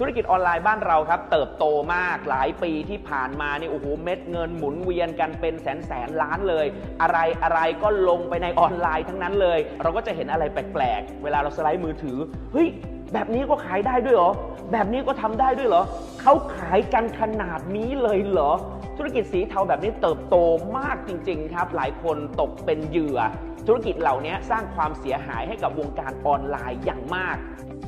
ธุรกิจออนไลน์บ้านเราครับ เติบโตมากหลายปีที่ผ่านมานี่โอ้โหเม็ดเงินหมุนเวียนกันเป็นแสนแสนล้านเลย อะไรอะไรก็ลงไปในออนไลน์ทั้งนั้นเลย เราก็จะเห็นอะไรแปลกๆ เวลาเราสไลด์มือถือเฮ้ยแบบนี้ก็ขายได้ด้วยเหรอ แบบนี้ก็ทำได้ด้วยเหรอเขาขายกันขนาดนี้เลยเหรอ ธุรกิจสีเทาแบบนี้เติบโตมากจริง ๆ ครับ หลายคนตกเป็นเหยื่อ ธุรกิจเหล่านี้สร้างความเสียหายให้กับวงการออนไลน์อย่างมาก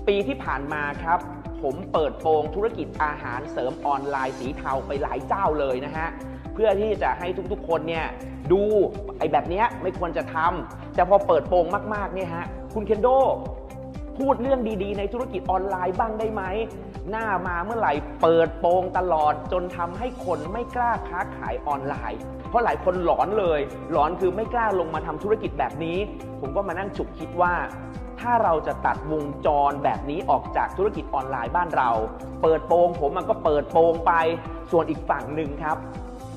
ปีที่ผ่านมาครับ ผมเปิดโปงธุรกิจอาหารเสริมออนไลน์สีเทาไปหลายเจ้าเลยนะฮะ เพื่อที่จะให้ทุกๆคนเนี่ยดูไอ้แบบเนี้ยไม่ควรจะทำแต่พอเปิดโปงมากๆเนี่ยฮะคุณเคนโดพูดเรื่องดีๆ ในธุรกิจออนไลน์บ้างได้ไหม หน้ามาเมื่อไหร่เปิดโปงตลอดจนทำให้คนไม่กล้าค้าขายออนไลน์ เพราะหลายคนหลอนเลย หลอนคือไม่กล้าลงมาทำธุรกิจแบบนี้ ผมก็มานั่งฉุกคิดว่า ถ้าเราจะตัดวงจรแบบนี้ออกจากธุรกิจออนไลน์บ้านเรา เปิดโปงผมมันก็เปิดโปงไป ส่วนอีกฝั่งหนึ่งครับ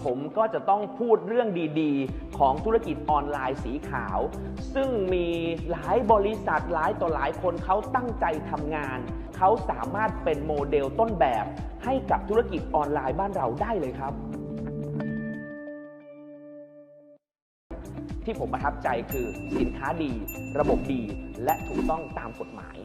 ผมก็จะต้องพูดเรื่องดีๆ ของธุรกิจออนไลน์สีขาว ซึ่งมีหลายบริษัทหลายต่อหลายคนเขาตั้งใจทำงาน เขาสามารถเป็นโมเดลต้นแบบให้กับธุรกิจออนไลน์บ้านเราได้เลยครับ ที่ผมประทับใจคือสินค้าดี ระบบดี และถูกต้องตามกฎหมาย